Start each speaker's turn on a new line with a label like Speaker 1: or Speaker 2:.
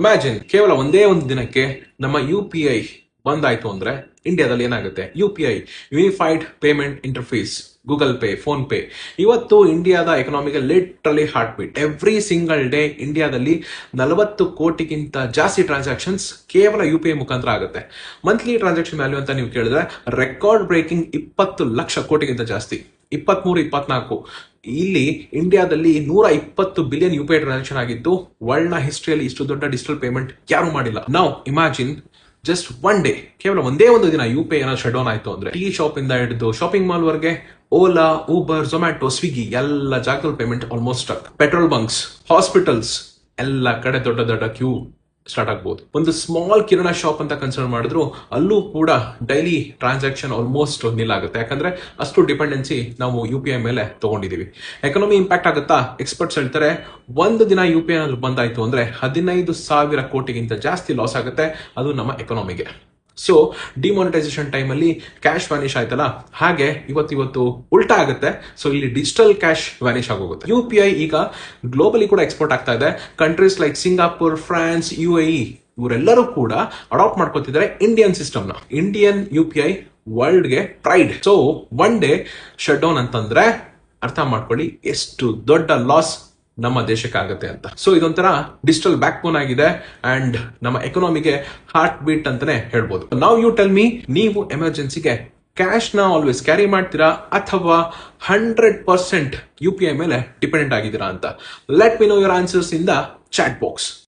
Speaker 1: Imagine ಕೇವಲ ಒಂದೇ ಒಂದು ದಿನಕ್ಕೆ ನಮ್ಮ ಯು ಪಿ ಐ ಬಂದಾಯ್ತು ಅಂದ್ರೆ ಇಂಡಿಯಾದಲ್ಲಿ ಏನಾಗುತ್ತೆ? U P I unified payment interface Google Pay PhonePe ಇವತ್ತು ಇಂಡಿಯಾದ ಎಕನಾಮಿಗೆ literally heart beat every single day ಇಂಡಿಯಾದಲ್ಲಿ ನಲವತ್ತು ಕೋಟಿಗಿಂತ ಜಾಸ್ತಿ ಟ್ರಾನ್ಸಾಕ್ಷನ್ಸ್ ಕೇವಲ ಯು ಪಿ ಐ ಮುಖಾಂತರ ಆಗುತ್ತೆ. ಮಂತ್ಲಿ ಟ್ರಾನ್ಸಾಕ್ಷನ್ ವ್ಯಾಲ್ಯೂ ಅಂತ ನೀವು ಕೇಳಿದ್ರೆ ರೆಕಾರ್ಡ್ ಬ್ರೇಕಿಂಗ್ ಇಪ್ಪತ್ತು ಲಕ್ಷ ಕೋಟಿಗಿಂತ ಜಾಸ್ತಿ. ಇಪ್ಪತ್ಮೂರು, ಇಪ್ಪತ್ನಾಲ್ಕು. ಇಲ್ಲಿ ಇಂಡಿಯಾದಲ್ಲಿ ನೂರ ಇಪ್ಪತ್ತು billion U P I transaction ಆಗಿದ್ದು ವರ್ಲ್ಡ್ನ ಹಿಸ್ಟ್ರಿಯಲ್ಲಿ ಇಷ್ಟು ದೊಡ್ಡ ಡಿಜಿಟಲ್ ಪೇಮೆಂಟ್ ಯಾರು ಮಾಡಿಲ್ಲ. ನಾವು ಇಮ್ಯಾಜಿನ್ ಜಸ್ಟ್ ಒನ್ ಡೇ ಕೇವಲ ಒಂದೇ ಒಂದು ದಿನ U P I shut down ಆಯ್ತು ಅಂದ್ರೆ, ಟೀ ಶಾಪ್ ಇಂದ ಹಿಡಿದು ಶಾಪಿಂಗ್ ಮಾಲ್ ವರೆಗೆ ಓಲಾ ಊಬರ್ ಝೊಮ್ಯಾಟೊ ಸ್ವಿಗ್ಗಿ ಎಲ್ಲ ಜಾಗದಲ್ಲಿ payment almost petrol bunks hospitals ಎಲ್ಲ ಕಡೆ ದೊಡ್ಡ ದೊಡ್ಡ ಕ್ಯೂ ಸ್ಟಾರ್ಟ್ ಆಗ್ಬೋದು. ಒಂದು ಸ್ಮಾಲ್ ಕಿರಣ ಶಾಪ್ ಅಂತ ಕನ್ಸಿಡರ್ ಮಾಡಿದ್ರು, ಅಲ್ಲೂ ಕೂಡ ಡೈಲಿ ಟ್ರಾನ್ಸಾಕ್ಷನ್ ಆಲ್ಮೋಸ್ಟ್ ನಿಲ್ ಆಗುತ್ತೆ. ಯಾಕಂದ್ರೆ ಅಷ್ಟು ಡಿಪೆಂಡೆನ್ಸಿ ನಾವು ಯು ಪಿ ಐ ಮೇಲೆ ತಗೊಂಡಿದೀವಿ ಎಕನಾಮಿ ಇಂಪ್ಯಾಕ್ಟ್ ಆಗುತ್ತಾ? ಎಕ್ಸ್ಪರ್ಟ್ಸ್ ಹೇಳ್ತಾರೆ, ಒಂದು ದಿನ ಯು ಪಿ ಐ ಬಂದಾಯ್ತು ಅಂದ್ರೆ ಹದಿನೈದು ಸಾವಿರ ಕೋಟಿಗಿಂತ ಜಾಸ್ತಿ ಲಾಸ್ ಆಗುತ್ತೆ. ಅದು ನಮ್ಮ ಎಕನಾಮಿಗೆ ಸೊ ಡಿಮಾನಿಟೈಸೇಷನ್ ಟೈಮಲ್ಲಿ ಕ್ಯಾಶ್ ವ್ಯಾನಿಶ್ ಆಯ್ತಲ್ಲ? ಹಾಗೆ ಇವತ್ತು ಇವತ್ತು ಉಲ್ಟಾ ಆಗುತ್ತೆ. ಸೊ ಇಲ್ಲಿ ಡಿಜಿಟಲ್ ಕ್ಯಾಶ್ ವ್ಯಾನಿಶ್ ಆಗೋಗುತ್ತೆ. ಯು ಪಿ ಐ ಈಗ ಗ್ಲೋಬಲಿ ಕೂಡ ಎಕ್ಸ್ಪೋರ್ಟ್ ಆಗ್ತಾ ಇದೆ. Countries like Singapore France U A ಇವರೆಲ್ಲರೂ ಕೂಡ ಅಡಾಪ್ಟ್ ಮಾಡ್ಕೊತಿದ್ದಾರೆ ಇಂಡಿಯನ್ ಸಿಸ್ಟಮ್ನ Indian U P I ವರ್ಲ್ಡ್ಗೆ pride so one day shut down ಅಂತಂದ್ರೆ ಅರ್ಥ ಮಾಡ್ಕೊಳ್ಳಿ, ಎಷ್ಟು ದೊಡ್ಡ ಲಾಸ್ ನಮ್ಮ ದೇಶಕ್ಕೆ ಆಗುತ್ತೆ ಅಂತ. ಸೊ ಇದೊಂಥರ ಡಿಜಿಟಲ್ ಬ್ಯಾಕ್ ಬೋನ್ ಆಗಿದೆ ಅಂಡ್ ನಮ್ಮ ಎಕನಾಮಿಗೆ ಹಾರ್ಟ್ ಬೀಟ್ ಅಂತಾನೆ ಹೇಳ್ಬೋದು. ನಾವು ಯು ಟೆಲ್ ಮೀ ನೀವು ಎಮರ್ಜೆನ್ಸಿಗೆ ಕ್ಯಾಶ್ನ ಆಲ್ವೇಸ್ ಕ್ಯಾರಿ ಮಾಡ್ತೀರಾ ಅಥವಾ hundred percent U P I ಮೇಲೆ ಡಿಪೆಂಡೆಂಟ್ ಆಗಿದ್ದೀರಾ ಅಂತ? Let me know your answers in the chat box